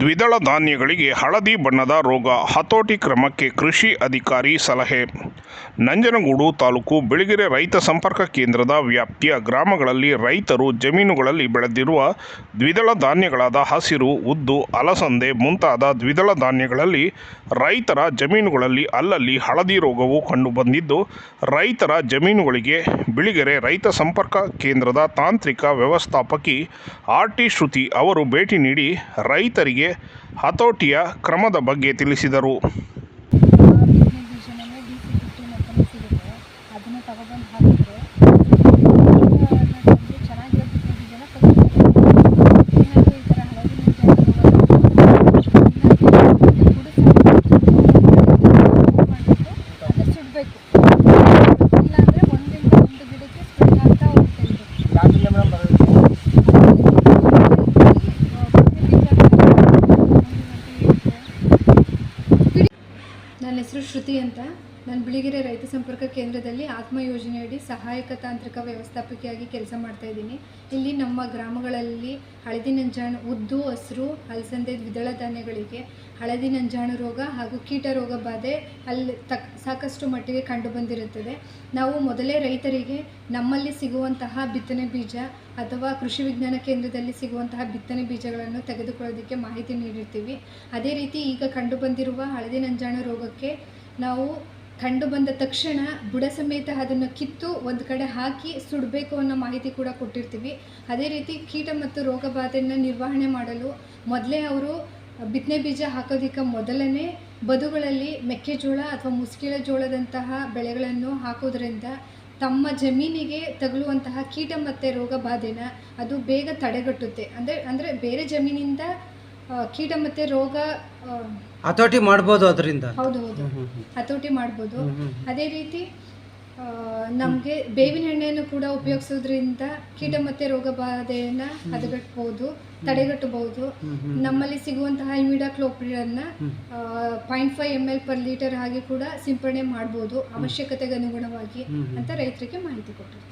ದ್ವಿದಳ ಧಾನ್ಯಗಳಿಗೆ ಹಳದಿ ಬಣ್ಣದ ರೋಗ, ಹತೋಟಿ ಕ್ರಮಕ್ಕೆ ಕೃಷಿ ಅಧಿಕಾರಿ ಸಲಹೆ. ನಂಜನಗೂಡು ತಾಲೂಕು ಬೆಳಗೆರೆ ರೈತ ಸಂಪರ್ಕ ಕೇಂದ್ರದ ವ್ಯಾಪ್ತಿಯ ಗ್ರಾಮಗಳಲ್ಲಿ ರೈತರು ಜಮೀನುಗಳಲ್ಲಿ ಬೆಳೆದಿರುವ ದ್ವಿದಳ ಧಾನ್ಯಗಳಾದ ಹಸಿರು, ಉದ್ದು, ಅಲಸಂದೆ ಮುಂತಾದ ದ್ವಿದಳ ಧಾನ್ಯಗಳಲ್ಲಿ ರೈತರ ಜಮೀನುಗಳಲ್ಲಿ ಅಲ್ಲಲ್ಲಿ ಹಳದಿ ರೋಗವು ಕಂಡುಬಂದಿದ್ದು, ರೈತರ ಜಮೀನುಗಳಿಗೆ ಬಿಳಿಗೆರೆ ರೈತ ಸಂಪರ್ಕ ಕೇಂದ್ರದ ತಾಂತ್ರಿಕ ವ್ಯವಸ್ಥಾಪಕಿ ಆರ್ ಟಿ ಶ್ರುತಿ ಅವರು ಭೇಟಿ ನೀಡಿ ರೈತರಿಗೆ ಹತೋಟಿಯ ಕ್ರಮದ ಬಗ್ಗೆ ತಿಳಿಸಿದರು. ಹೆಸರು ಶ್ರುತಿ ಅಂತ. ನಾನು ಬಿಳಿಗೆರೆ ರೈತ ಸಂಪರ್ಕ ಕೇಂದ್ರದಲ್ಲಿ ಆತ್ಮ ಯೋಜನೆಯಡಿ ಸಹಾಯಕ ತಾಂತ್ರಿಕ ವ್ಯವಸ್ಥಾಪಕಿಯಾಗಿ ಕೆಲಸ ಮಾಡ್ತಾ ಇದ್ದೀನಿ. ಇಲ್ಲಿ ನಮ್ಮ ಗ್ರಾಮಗಳಲ್ಲಿ ಹಳದಿ ನಂಜಾಣು, ಉದ್ದು, ಹಸಿರು ಅಲಸಂದೆ ದ್ವಿದಳ ಧಾನ್ಯಗಳಿಗೆ ಹಳದಿ ನಂಜಾಣು ರೋಗ ಹಾಗೂ ಕೀಟ ರೋಗ ಬಾಧೆ ಅಲ್ಲಿ ತಕ್ ಸಾಕಷ್ಟು ಮಟ್ಟಿಗೆ ಕಂಡುಬಂದಿರುತ್ತದೆ ನಾವು ಮೊದಲೇ ರೈತರಿಗೆ ನಮ್ಮಲ್ಲಿ ಸಿಗುವಂತಹ ಬಿತ್ತನೆ ಬೀಜ ಅಥವಾ ಕೃಷಿ ವಿಜ್ಞಾನ ಕೇಂದ್ರದಲ್ಲಿ ಸಿಗುವಂತಹ ಬಿತ್ತನೆ ಬೀಜಗಳನ್ನು ತೆಗೆದುಕೊಳ್ಳೋದಕ್ಕೆ ಮಾಹಿತಿ ನೀಡಿರ್ತೀವಿ. ಅದೇ ರೀತಿ ಈಗ ಕಂಡುಬಂದಿರುವ ಹಳದಿ ನಂಜಾಣು ರೋಗಕ್ಕೆ ನಾವು ಕಂಡು ಬಂದ ತಕ್ಷಣ ಬುಡ ಸಮೇತ ಅದನ್ನು ಕಿತ್ತು ಒಂದು ಕಡೆ ಹಾಕಿ ಸುಡಬೇಕು ಅನ್ನೋ ಮಾಹಿತಿ ಕೂಡ ಕೊಟ್ಟಿರ್ತೀವಿ. ಅದೇ ರೀತಿ ಕೀಟ ಮತ್ತು ರೋಗ ಬಾಧೆಯನ್ನು ನಿರ್ವಹಣೆ ಮಾಡಲು ಮೊದಲೇ ಅವರು ಬಿತ್ತನೆ ಬೀಜ ಹಾಕೋದಕ್ಕೆ ಮೊದಲನೇ ಬದುಗಳಲ್ಲಿ ಮೆಕ್ಕೆಜೋಳ ಅಥವಾ ಮುಸ್ಕಿಳ ಜೋಳದಂತಹ ಬೆಳೆಗಳನ್ನು ಹಾಕೋದ್ರಿಂದ ತಮ್ಮ ಜಮೀನಿಗೆ ತಗಲುವಂತಹ ಕೀಟ ಮತ್ತು ರೋಗ ಬಾಧೆನ ಅದು ಬೇಗ ತಡೆಗಟ್ಟುತ್ತೆ. ಅಂದರೆ ಅಂದರೆ ಬೇರೆ ಜಮೀನಿಂದ ಕೀಟ ಮತ್ತೆ ರೋಗ ಹತೋಟಿ ಮಾಡ್ಬೋದು ಅದರಿಂದ. ಹೌದು ಹೌದು. ಹತೋಟಿ ಮಾಡ್ಬೋದು. ಅದೇ ರೀತಿ ನಮಗೆ ಬೇವಿನ ಎಣ್ಣೆಯನ್ನು ಕೂಡ ಉಪಯೋಗಿಸೋದ್ರಿಂದ ಕೀಟ ಮತ್ತೆ ರೋಗ ಬಾಧೆಯನ್ನ ಹದಗಟ್ಟಬಹುದು ತಡೆಗಟ್ಟಬಹುದು. ನಮ್ಮಲ್ಲಿ ಸಿಗುವಂತಹ ಇಮಿಡಾಕ್ಲೋಪ್ರಿಡನ್ನ point five M L per litre ಹಾಗೆ ಕೂಡ ಸಿಂಪಡಣೆ ಮಾಡಬಹುದು ಅವಶ್ಯಕತೆಗೆ ಅನುಗುಣವಾಗಿ ಅಂತ ರೈತರಿಗೆ ಮಾಹಿತಿ ಕೊಟ್ಟಿರ್ತಾರೆ.